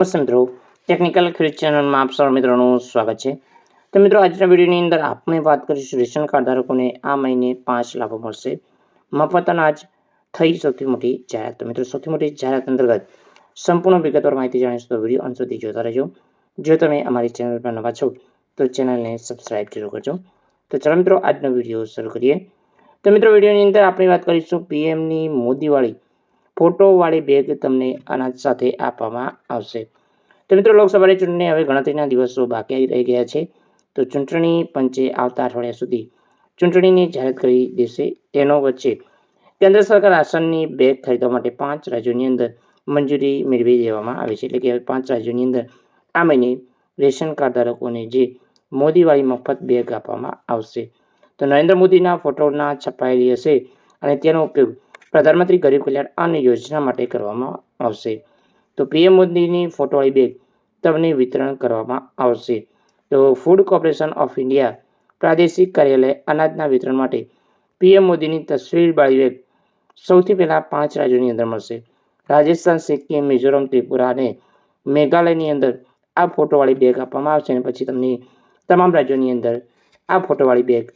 નમસ્તે ટેકનિકલ ખેડૂત ચેનલમાં આપ સૌ મિત્રોનું સ્વાગત છે. તો મિત્રો, આજના વિડીયોની અંદર આપણે વાત કરીશું રેશન કાર્ડ ધારકોને આ મહિને પાંચ લાભો મળશે. મફત અનાજ થઈ સૌથી મોટી જાહેરાત. તો મિત્રો, સૌથી મોટી જાહેરાત અંતર્ગત સંપૂર્ણ વિગતવાર માહિતી જાણીશું. તો વીડિયો અંત સુધી જોતા રહેજો. જો તમે અમારી ચેનલ પર નવા છો, તો ચેનલને સબસ્ક્રાઈબ જરૂર કરજો. તો ચાલો મિત્રો, આજનો વીડિયો શરૂ કરીએ. તો મિત્રો, વિડીયોની અંદર આપણે વાત કરીશું પીએમની મોદીવાળી ફોટોવાળી બેગ તમને અનાજ સાથે આપવામાં આવશે. તો મિત્રો, લોકસભાની ચૂંટણી હવે ગણતરીના દિવસો બાકી રહી ગયા છે. તો ચૂંટણી પંચે આવતા અઠવાડિયા સુધી ચૂંટણીની જાહેરાત કરી દેશે તેનો વચ્ચે કેન્દ્ર સરકાર રાશનની બેગ ખરીદવા માટે પાંચ રાજ્યોની અંદર મંજૂરી મેળવી દેવામાં આવી છે. એટલે કે હવે પાંચ રાજ્યોની અંદર આ મહિને રેશન કાર્ડ ધારકોને જે મોદીવાળી મફત બેગ આપવામાં આવશે. તો નરેન્દ્ર મોદીના ફોટોના છપાયેલી હશે અને તેનો ઉપયોગ પ્રધાનમંત્રી ગરીબ કલ્યાણ અન્ન યોજના માટે કરવામાં આવશે. તો પીએમ મોદીની ફોટોવાળી બેગ તમને વિતરણ કરવામાં આવશે. તો ફૂડ કોર્પોરેશન ઓફ ઇન્ડિયા પ્રાદેશિક કાર્યાલય અનાજના વિતરણ માટે પીએમ મોદીની તસવીરવાળી બેગ સૌથી પહેલાં પાંચ રાજ્યોની અંદર મળશે. રાજસ્થાન, સિક્કિમ, મિઝોરમ, ત્રિપુરા અને મેઘાલયની અંદર આ ફોટોવાળી બેગ આપવામાં આવશે અને પછી તમને તમામ રાજ્યોની અંદર આ ફોટોવાળી બેગ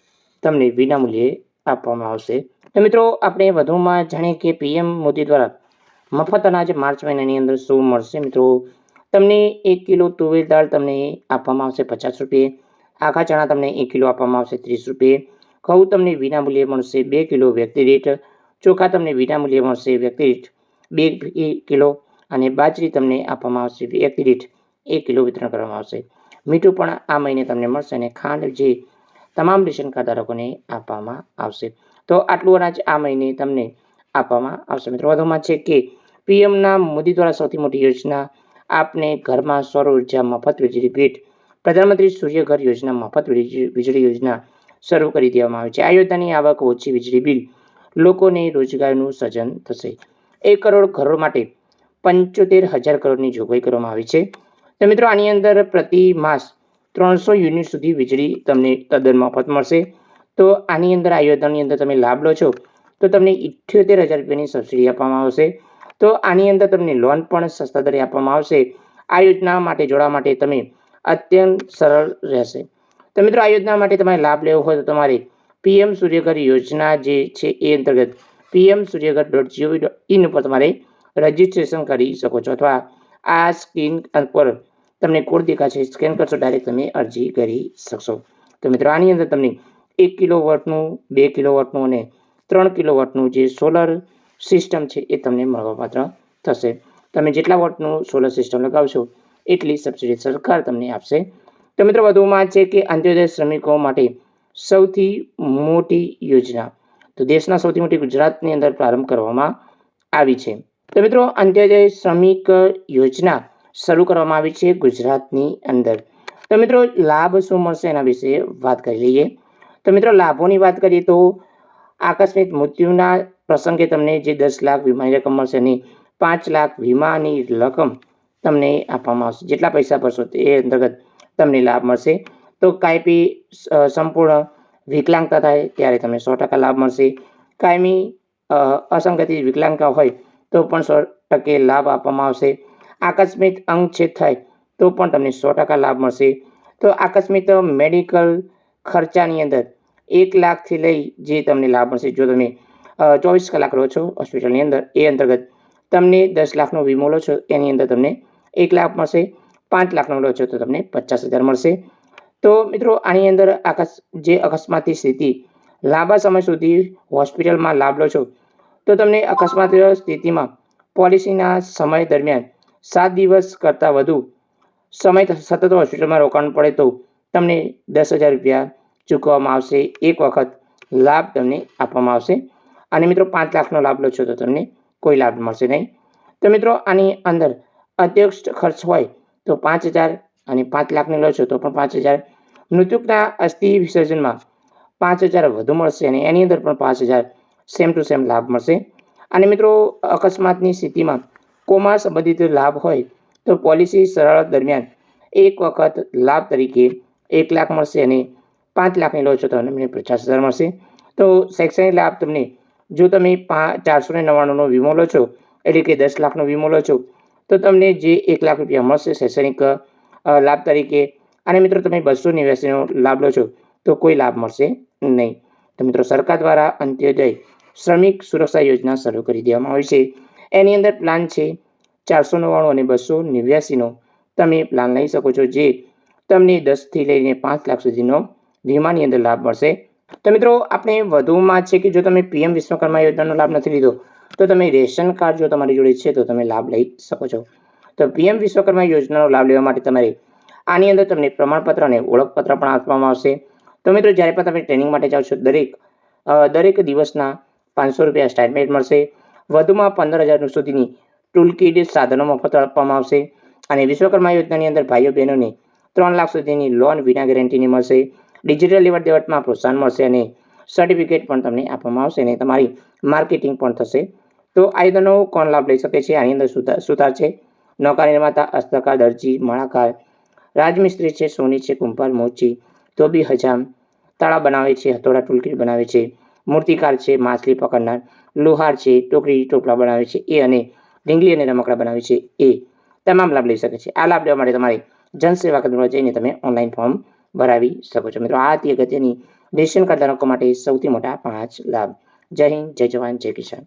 તમને વિનામૂલ્યે આપવામાં આવશે. તો મિત્રો, આપણે વધુમાં જાણીએ કે પીએમ મોદી દ્વારા મફત અનાજ માર્ચ મહિનાની અંદર શું મળશે? મિત્રો, તમને એક કિલો તુવેર દાળ તમને આપવામાં આવશે પચાસ રૂપિયે. આખા ચણા તમને એક કિલો આપવામાં આવશે ત્રીસ રૂપિયે. ઘઉં તમને વિનામૂલ્યે મળશે બે કિલો વ્યક્તિ દીઠ. ચોખા તમને વિનામૂલ્યે મળશે વ્યક્તિ દીઠ બે કિલો. અને બાજરી તમને આપવામાં આવશે વ્યક્તિ દીઠ એક કિલો વિતરણ કરવામાં આવશે. મીઠું પણ આ મહિને તમને મળશે અને ખાંડ જે તમામ રેશન કાર્ડ ધારકોને આપવામાં આવશે. તો આટલું અનાજ આ મહિને તમને આપવામાં આવશે. મિત્રો, વધુમાં છે કે પીએમના મોદી દ્વારા સૌથી મોટી યોજના આપને ઘરમાં સૌર ઊર્જા મફત વીજળી ભેટ પ્રધાનમંત્રી સૂર્યઘર યોજના મફત વીજ- વીજળી યોજના શરૂ કરી દેવામાં આવી છે. આ યોજનાની આવક ઓછી વીજળી બિલ લોકોને રોજગારનું સર્જન થશે. એક કરોડ ઘરો માટે પંચોતેર હજાર કરોડની જોગવાઈ કરવામાં આવી છે. તો મિત્રો, આની અંદર પ્રતિ માસ ત્રણસો યુનિટ સુધી વીજળી તમને તદ્દન મફત મળશે. તો આની અંદર આ યોજનાની અંદર તમે લાભ લો છો. તો તમને ઇઠ્યોતેર હજાર રૂપિયાની સબસિડી આપવામાં આવશે. તો આની અંદર તમને લોન પણ સસ્તા દરે આપવામાં આવશે. આ યોજના માટે જોડાવા માટે તમે અત્યંત સરળ રહેશે. તો મિત્રો, આ યોજના માટે તમારે લાભ લેવો હોય તો તમારે પીએમ સૂર્યઘર યોજના જે છે એ અંતર્ગત PM Suryaghar dot G O V dot in ઉપર તમારે રજિસ્ટ્રેશન કરી શકો છો અથવા આ સ્ક્રીન પર તમને કોડ દેખાશે સ્કેન કરશો, ડાયરેક્ટ તમે અરજી કરી શકશો. તો મિત્રો, આની અંદર તમને એક કિલો વોટનું બે કિલો વોટનું અને ત્રણ કિલો વોટનું જે સોલર સિસ્ટમ છે એ તમને મળવાપાત્ર થશે. તમે જેટલા વોટનું સોલર સિસ્ટમ લગાવશો, એટલી સબસિડી સરકાર તમને આપશે. તો મિત્રો, વધુમાં છે કે અંત્યોદય શ્રમિકો માટે સૌથી મોટી યોજના. તો દેશના સૌથી મોટી ગુજરાતની અંદર પ્રારંભ કરવામાં આવી છે. તો મિત્રો અંત્યોદય શ્રમિક યોજના શરૂ કરવામાં આવી છે ગુજરાતની અંદર. તો મિત્રો, લાભ શું મળશે એના વિશે વાત કરી લઈએ. તો મિત્રો, લાભોની વાત કરીએ તો આકસ્મિક મૃત્યુના પ્રસંગે તમને જે દસ લાખ વીમાની રકમ મળશે અને પાંચ લાખ વીમાની રકમ તમને આપવામાં આવશે. જેટલા પૈસા ભરશો તે અંતર્ગત તમને લાભ મળશે. તો કાયમી સંપૂર્ણ વિકલાંગતા થાય ત્યારે તમને સો ટકા લાભ મળશે. કાયમી અસંગતિ, વિકલાંગતા હોય તો પણ સો ટકે લાભ આપવામાં આવશે. આકસ્મિક અંગછેદ થાય તો પણ તમને સો ટકા લાભ મળશે. તો આકસ્મિક મેડિકલ ખર્ચાની અંદર એક લાખથી લઈ જે તમને લાભ મળશે, જો તમે ચોવીસ કલાક રહો છો હોસ્પિટલની અંદર, એ અંતર્ગત તમને દસ લાખનો વીમો લો છો, એની અંદર તમને એક લાખ મળશે, પાંચ લાખનો લો છો તો તમને પચાસ હજાર મળશે. તો મિત્રો, આની અંદર આકસ જે અકસ્માતની સ્થિતિ, લાંબા સમય સુધી હોસ્પિટલમાં લાભ લો છો, તો તમને અકસ્માત સ્થિતિમાં પોલિસીના સમય દરમિયાન સાત દિવસ કરતાં વધુ સમય સતત હોસ્પિટલમાં રોકાણ પડે તો તમને દસ હજાર રૂપિયા ચૂકવવામાં આવશે. એક વખત લાભ તમને આપવામાં આવશે. અને મિત્રો, પાંચ લાખનો લાભ લો છો તો તમને કોઈ લાભ મળશે નહીં. તો મિત્રો, આની અંદર અધ્યક્ષ ખર્ચ હોય તો પાંચ હજાર અને પાંચ લાખની લો છો તો પણ પાંચ હજાર. મૃત્યુકના અસ્થિ વિસર્જનમાં પાંચ હજાર વધુ મળશે અને એની અંદર પણ પાંચ હજાર સેમ ટુ સેમ લાભ મળશે. અને મિત્રો, અકસ્માતની સ્થિતિમાં કોમા સંબંધિત લાભ હોય તો પોલિસી સરળ દરમિયાન એક વખત લાભ તરીકે એક લાખ મળશે અને પાંચ લાખની લો છો તો તમને પચાસ હજાર મળશે. તો શૈક્ષણિક લાભ તમને, જો તમે પા, ચારસો ને નવ્વાણુંનો વીમો લો છો, એટલે કે દસ લાખનો વીમો લો છો, તો તમને જે એક લાખ રૂપિયા મળશે શૈક્ષણિક લાભ તરીકે, અને મિત્રો તમે બસો નેવ્યાસીનો લાભ લો છો, તો કોઈ લાભ મળશે નહીં. તો મિત્રો સરકાર દ્વારા અંત્યોદય શ્રમિક સુરક્ષા યોજના શરૂ કરી દેવામાં આવી છે. એની અંદર પ્લાન છે ચારસો નવ્વાણું અને બસો નેવ્યાસીનો. તમે પ્લાન લઈ શકો છો જે તમને દસથી લઈને પાંચ લાખ સુધીનો વીમાની અંદર લાભ મળશે. તો મિત્રો, આપણે વધુમાં છે કે જો તમે પીએમ વિશ્વકર્મા યોજનાનો લાભ નથી લીધો, તો તમે રેશન કાર્ડ જો તમારી જોડે છે, તો તમે લાભ લઈ શકો છો. તો પીએમ વિશ્વકર્મા યોજનાનો લાભ લેવા માટે તમારે આની અંદર તમને પ્રમાણપત્ર અને ઓળખપત્ર પણ આપવામાં આવશે. તો મિત્રો, જ્યારે પણ તમે ટ્રેનિંગ માટે જાઓ છો, દરેક દરેક દિવસના પાંચસો રૂપિયા સ્ટાઇટમેન્ટ મળશે. વધુમાં પંદર હજાર સુધીની ટૂલ કિટ સાધનો મફત આપવામાં આવશે. અને વિશ્વકર્મા યોજનાની અંદર ભાઈઓ બહેનોને ત્રણ લાખ સુધીની લોન વિના ગેરંટીની મળશે. ડિજિટલ લેવડ દેવડમાં પ્રોત્સાહન મળશે અને સર્ટિફિકેટ પણ તમને આપવામાં આવશે અને તમારી માર્કેટિંગ પણ થશે. તો આ યોજનાનો કોણ લાભ લઈ શકે છે? આની અંદર સુધાર છે. નૌકા નિર્માતા હસ્તકાર દરજી, માળાકાર, રાજમિસ્ત્રી છે, સોની છે, કુંભાર, મોચી, ધોબી, હજામ, તાળા બનાવે છે, હથોડા, ટૂલકીટ બનાવે છે, મૂર્તિકાર છે, માછલી પકડનાર, લોહાર છે, ટોકરી, ટોપલા બનાવે છે, એ અને ઢીંગલી અને રમકડા બનાવે છે, એ તમામ લાભ લઈ શકે છે. આ લાભ લેવા માટે તમારે જનસેવા કેન્દ્રમાં જઈને તમે ઓનલાઈન ફોર્મ ભરાવી શકો છો. મિત્રો, આ હતી અગત્યની રેશન કાર્ડ ધારકો માટે સૌથી મોટા પાંચ લાભ. જય હિન્દ, જય જવાન, જય કિસાન.